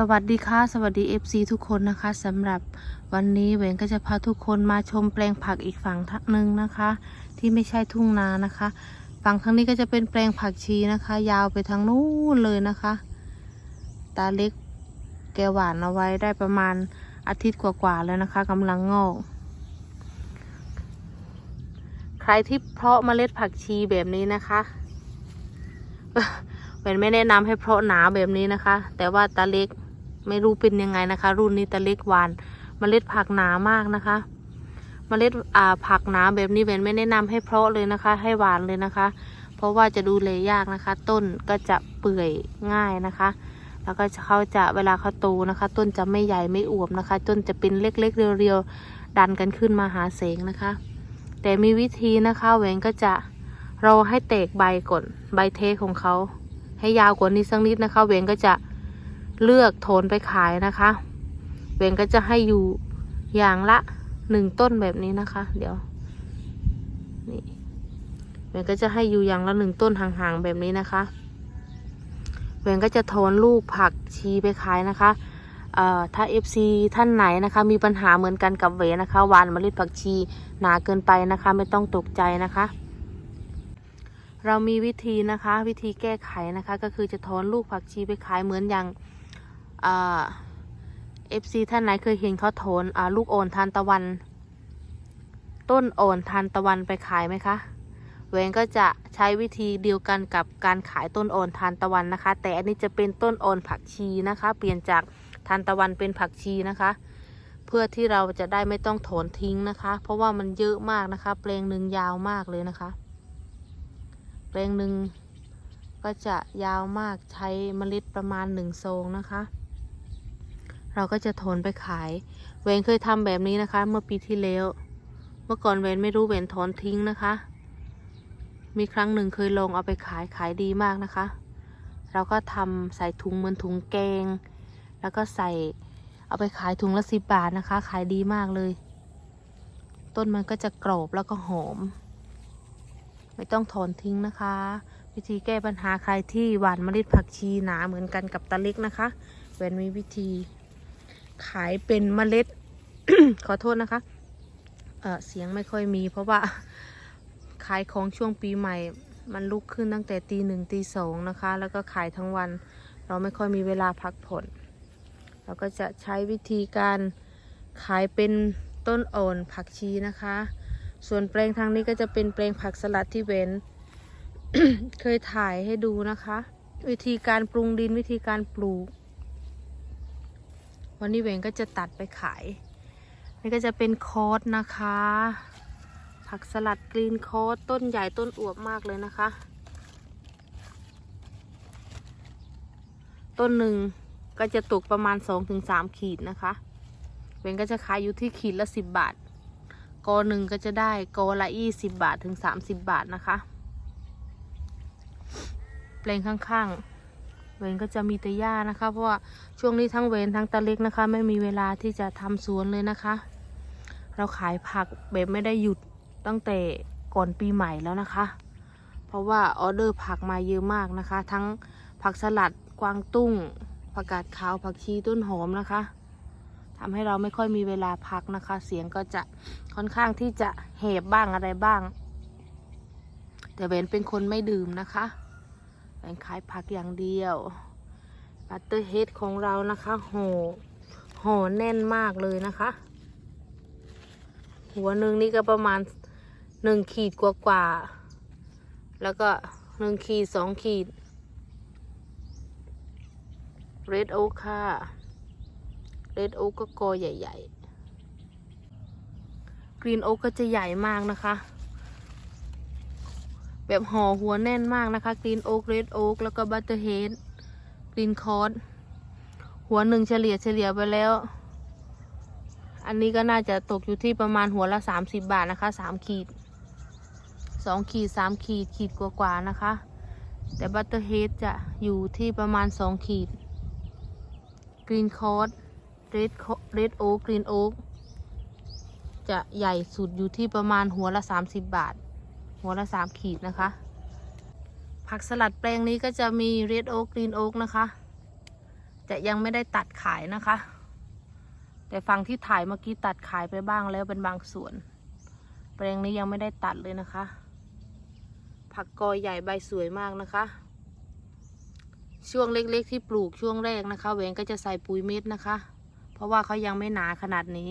สวัสดีค่ะ สวัสดี FC ทุกคนนะคะสำหรับวันนี้เวนก็จะพาทุกคนมาชมแปลงผักอีกฝั่งทักหนึ่งนะคะ ที่ไม่ใช่ทุ่งนานะคะ ฝั่งทางนี้ก็จะเป็นแปลงผักชีนะคะ ยาวไปทางนู้นเลยนะคะ ตาเล็กแกหวานเอาไว้ได้ประมาณอาทิตย์กว่าๆแล้วนะคะกำลังงอกใครที่เพาะเมล็ดผักชีแบบนี้นะคะเป็นไม่แนะนำให้เพาะหนาแบบนี้นะคะ แต่ว่าตาเล็ก ไม่รู้เป็นยังไงนะคะ รุ่นนี้แตาเล็กหวานเมล็ดผักหนามากนะคะเมล็ดอ่าผักหนาแบบนี้เวนไม่แนะนำให้เพาะเลยนะคะ ให้หวานเลยนะคะ เพราะว่าจะดูแลยากนะคะ ต้นก็จะเปื่อยง่ายนะคะ แล้วก็เขาจะเวลาเขาโตนะคะ ต้นจะไม่ใหญ่ไม่อวบนะคะต้นจะเป็นเล็กๆเรียวๆดันกันขึ้นมาหาแสงนะคะ แต่มีวิธีนะคะแหวนก็จะเราให้แตกใบก่อนใบเทของเขาให้ยาวกว่านี้สักนิดนะคะเวนก็จะ เลือกโทนไปขายนะคะเวนก็จะให้อยู่อย่างละหนึ่งต้นแบบนี้นะคะ เดี๋ยวนี่เวนก็จะให้อยู่อย่างละหนึ่งต้นห่างๆแบบนี้นะคะเวนก็จะโทนลูกผักชีไปขายนะคะเอ่อถ้า FC ท่านไหนนะคะ มีปัญหาเหมือนกันกับเวนนะคะหวานเมล็ดผักชีหนาเกินไปนะคะ ไม่ต้องตกใจนะคะ เรามีวิธีนะคะ วิธีแก้ไขนะคะ ก็คือจะถอนลูกผักชีไปขายเหมือนอย่าง เอฟซีท่านไหนเคยเห็นเขาถนลูกโอนทานตะวัน ต้นโอนทานตะวันไปขายไหมคะเวนก็จะใช้วิธีเดียวกันกับการขายต้นโอนทานตะวันนะคะ แต่อันนี้จะเป็นต้นโอนผักชีนะคะ เปลี่ยนจากทานตะวันเป็นผักชีนะคะ เพื่อที่เราจะได้ไม่ต้องถอนทิ้งนะคะ เพราะว่ามันเยอะมากนะคะเปลงหนึ่งยาวมากเลยนะคะ แปลงหนึ่งก็จะยาวมากใช้เมล็ดประมาณหนึ่งซองนะคะ เราก็จะโทนไปขายเวนเคยทำแบบนี้นะคะ เมื่อปีที่แล้ว เมื่อก่อนเวนไม่รู้เวนถอนทิ้งนะคะ มีครั้งหนึ่งเคยลองเอาไปขายขายดีมากนะคะ เราก็ทำใส่ถุงเหมือนถุงแกง แล้วก็ใส่เอาไปขายถุงละสิบบาทนะคะ ขายดีมากเลย ต้นมันก็จะกรอบแล้วก็หอม ไม่ต้องถอนทิ้งนะคะ วิธีแก้ปัญหาใครที่หว่านเมล็ดผักชีหนาเหมือนกันกับตะเล็กนะคะแวนมีวิธี ขายเป็นเมล็ด ขอโทษนะคะเเสียงไม่ค่อยมีเพราะว่าขายของช่วงปีใหม่ มันลุกขึ้นตั้งแต่ตีหนึ่งตีสองนะคะ แล้วก็ขายทั้งวัน เราไม่ค่อยมีเวลาพักผ่อนเราก็จะใช้วิธีการขายเป็นต้นอ่อนผักชีนะคะ ส่วนแปลงทางนี้ก็จะเป็นแปลงผักสลัดที่เวนเคยถ่ายให้ดูนะคะ วิธีการปรุงดินวิธีการปลูก วันนี้เวนก็จะตัดไปขาย นี่ก็จะเป็นคอสนะคะ ผักสลัดกรีนคอสต้นใหญ่ต้นอวบมากเลยนะคะ ต้นหนึ่งก็จะตกประมาณ 2-3 ขีดนะคะเวนก็จะขายอยู่ที่ขีดละ 10 บาทกอหนึ่งก็จะได้กอละยี่สิบบาทถึงสามสิบบาทนะคะแปลงข้างๆ เวนก็จะมีแต่หญ้านะคะ เพราะว่าช่วงนี้ทั้งเวนทั้งตะเล็กนะคะ ไม่มีเวลาที่จะทำสวนเลยนะคะ เราขายผักแบบไม่ได้หยุดตั้งแต่ก่อนปีใหม่แล้วนะคะ เพราะว่าออเดอร์ผักมาเยอะมากนะคะ ทั้งผักสลัดกวางตุ้งผักกาดขาวผักชีต้นหอมนะคะทำให้เราไม่ค่อยมีเวลาพักนะคะ เสียงก็จะค่อนข้างที่จะแหบบ้างอะไรบ้าง แต่เวนเป็นคนไม่ดื่มนะคะ เวนขายผักอย่างเดียวบัตเตอร์เฮดของเรานะคะห่อห่อแน่นมากเลยนะคะ หัวหนึ่งนี่ก็ประมาณหนึ่งขีดกว่ากว่า แล้วก็หนึ่งขีดสองขีดเรดโอค่ะเรดโอ๊กก็กอใหญ่ๆกรีนโอ๊กก็จะใหญ่มากนะคะ แบบห่อหัวแน่นมากนะคะกรีนโอ๊กเรดโอ๊กแล้วก็บัตเตอร์เฮดกรีนคอร์สหัวหนึ่งเฉลี่ยเฉลี่ยไปแล้ว อันนี้ก็น่าจะตกอยู่ที่ประมาณหัวละสามสิบบาทนะคะสามขีดสองขีดสามขีดขีดกว่าๆนะคะ แต่บัตเตอร์เฮดจะอยู่ที่ประมาณสองขีดกรีนคอร์สเรดเรดโอ๊กกรีนโอ๊กจะใหญ่สุดอยู่ที่ประมาณหัวละ30บาท หัวละ3ขีดนะคะ ผักสลัดแปลงนี้ก็จะมีเรดโอ๊กกรีนโอ๊กนะคะจะยังไม่ได้ตัดขายนะคะ แต่ฝั่งที่ถ่ายเมื่อกี้ตัดขายไปบ้างแล้วเป็นบางส่วน แปลงนี้ยังไม่ได้ตัดเลยนะคะ ผักกอใหญ่ใบสวยมากนะคะ ช่วงเล็กๆที่ปลูกช่วงแรกนะคะเวนก็จะใส่ปุ๋ยเม็ดนะคะ เพราะว่าเขายังไม่หนาขนาดนี้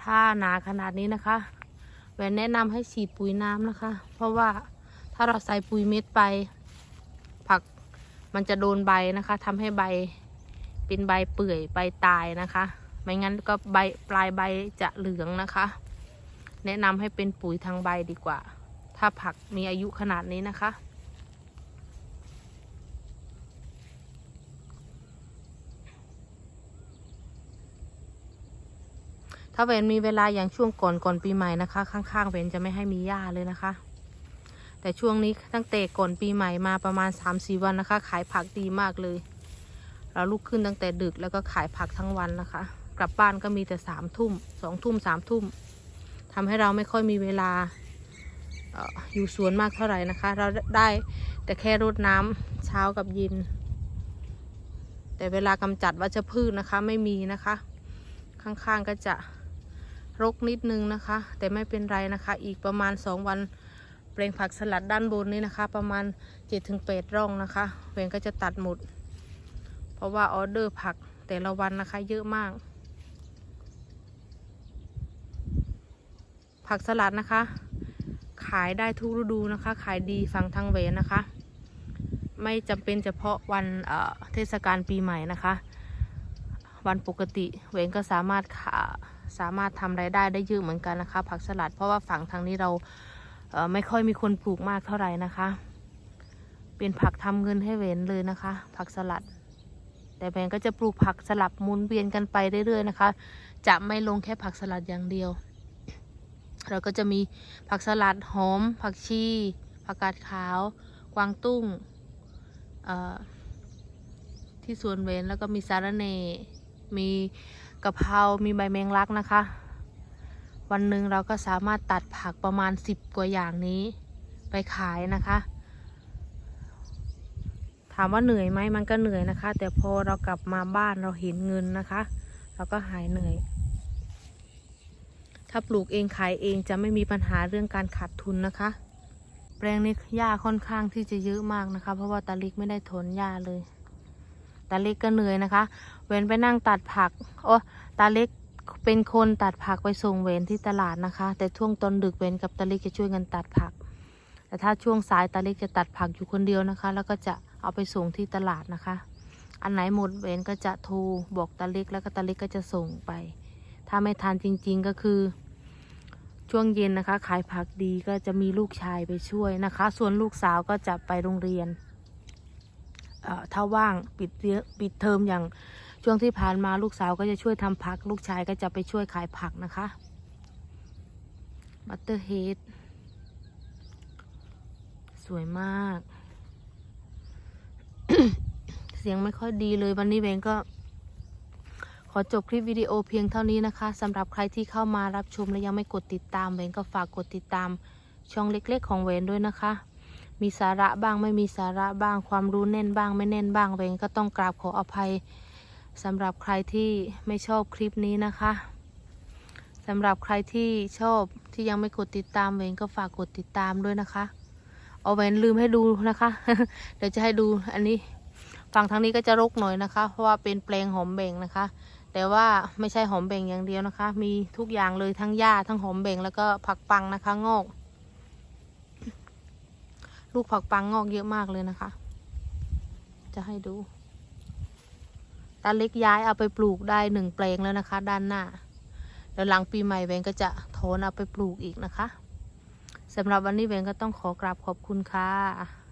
ถ้าหนาขนาดนี้นะคะ แหวนแนะนำให้ฉีดปุ๋ยน้ำนะคะ เพราะว่าถ้าเราใส่ปุ๋ยเม็ดไป ผักมันจะโดนใบนะคะทำให้ใบเป็นใบเปื่อยใบตายนะคะ ไม่งั้นก็ใบปลายใบจะเหลืองนะคะ แนะนำให้เป็นปุ๋ยทางใบดีกว่า ถ้าผักมีอายุขนาดนี้นะคะ ถ้าเวนมีเวลาอย่างช่วงก่อนก่อนปีใหม่นะคะ ข้างๆเวนจะไม่ให้มีหญ้าเลยนะคะ แต่ช่วงนี้ตั้งแต่ก่อนปีใหม่มาประมาณ3าสี่วันนะคะ ขายผักดีมากเลย เราลุกขึ้นตั้งแต่ดึกแล้วก็ขายผักทั้งวันนะคะ กลับบ้านก็มีแต่สามทุ่มสองทุ่มสามทุ่มทำให้เราไม่ค่อยมีเวลาอออยู่สวนมากเท่าไหร่นะคะ เราได้แต่แค่รดน้ำเช้ากับเย็นแต่เวลากำจัดวัชพืชนะคะไม่มีนะคะ ข้างๆก็จะ รกนิดนึงนะคะ แต่ไม่เป็นไรนะคะ อีกประมาณสองวันเปลงผักสลัดด้านบนนี้นะคะ ประมาณ7จ็ถึงแปดร่องนะคะเวงก็จะตัดหมด เพราะว่าออเดอร์ผักแต่ละวันนะคะเยอะมาก ผักสลัดนะคะ ขายได้ทุกฤดูนะคะ ขายดีฝั่งทางเวนนะคะ ไม่จำเป็นเฉพาะวันเเทศกาลปีใหม่นะคะ วันปกติเวนก็สามารถขา สามารถทำรายได้ได้เยอะเหมือนกันนะคะ ผักสลัดเพราะว่าฝั่งทางนี้เราเไม่ค่อยมีคนปลูกมากเท่าไหร่นะคะ เป็นผักทำเงินให้เวนเลยนะคะ ผักสลัด แต่แวนก็จะปลูกผักสลับหมุนเวียนกันไปเรื่อยๆนะคะ จะไม่ลงแค่ผักสลัดอย่างเดียว เราก็จะมีผักสลัดหอม ผักชีผักกาดขาว กวางตุ้งที่สวนเวนแล้วก็มีสาระเนมี กะเพรามีใบแมงลักนะคะ วันหนึ่งเราก็สามารถตัดผักประมาณสิบกว่าอย่างนี้ ไปขายนะคะ ถามว่าเหนื่อยไหมมันก็เหนื่อยนะคะ แต่พอเรากลับมาบ้านเราเห็นเงินนะคะ เราก็หายเหนื่อย ถ้าปลูกเองขายเองจะไม่มีปัญหาเรื่องการขาดทุนนะคะ แปลงนี้หญ้าค่อนข้างที่จะเยอะมากนะคะ เพราะว่าตาลิกไม่ได้ถนหญ้าเลย ตาเล็กก็เหนื่อยนะคะเวนไปนั่งตัดผักโอ้ตาเล็กเป็นคนตัดผักไปส่งเวนที่ตลาดนะคะ แต่ช่วงตอนดึกเวนกับตาเล็กจะช่วยกันตัดผัก แต่ถ้าช่วงสายตาเล็กจะตัดผักอยู่คนเดียวนะคะ แล้วก็จะเอาไปส่งที่ตลาดนะคะ อันไหนหมดเวนก็จะโทรบอกตาเล็กแล้วก็ตาเล็กก็จะส่งไป ถ้าไม่ทันจริง ๆก็คือช่วงเย็นนะคะ ขายผักดีก็จะมีลูกชายไปช่วยนะคะ ส่วนลูกสาวก็จะไปโรงเรียน ถ้าว่างปิดเปิดเทอมอย่างช่วงที่ผ่านมาลูกสาวก็จะช่วยทำผัก ลูกชายก็จะไปช่วยขายผักนะคะบัตเตอร์เฮดสวยมาก เสียงไม่ค่อยดีเลยวันนี้เวงก็ ขอจบคลิปวิดีโอเพียงเท่านี้นะคะสำหรับใครที่เข้ามารับชมและยังไม่กดติดตามเวนก็ฝากกดติดตามช่องเล็ก ๆ ของเวนด้วยนะคะ มีสาระบ้างไม่มีสาระบ้าง ความรู้แน่นบ้างไม่แน่นบ้างเวงก็ต้องกราบขออภัยสำหรับใครที่ไม่ชอบคลิปนี้นะคะสำหรับใครที่ชอบที่ยังไม่กดติดตามเวงก็ฝากกดติดตามด้วยนะคะ เอาเวนลืมให้ดูนะคะ เดี๋ยวจะให้ดูอันนี้ฝั่งทางนี้ก็จะรกหน่อยนะคะ เพราะว่าเป็นแปลงหอมแบ่งนะคะ แต่ว่าไม่ใช่หอมแบ่งอย่างเดียวนะคะ มีทุกอย่างเลยทั้งหญ้าทั้งหอมแบ่งแล้วก็ผักปังนะคะงอก ลูกผักปังงอกเยอะมากเลยนะคะ จะให้ดูตาเล็กย้ายเอาไปปลูกได้หนึ่งแปลงแล้วนะคะ ด้านหน้าแล้วหลังปีใหม่แวงก็จะโทนเอาไปปลูกอีกนะคะสำหรับวันนี้แวงก็ต้องขอกราบขอบคุณค่ะ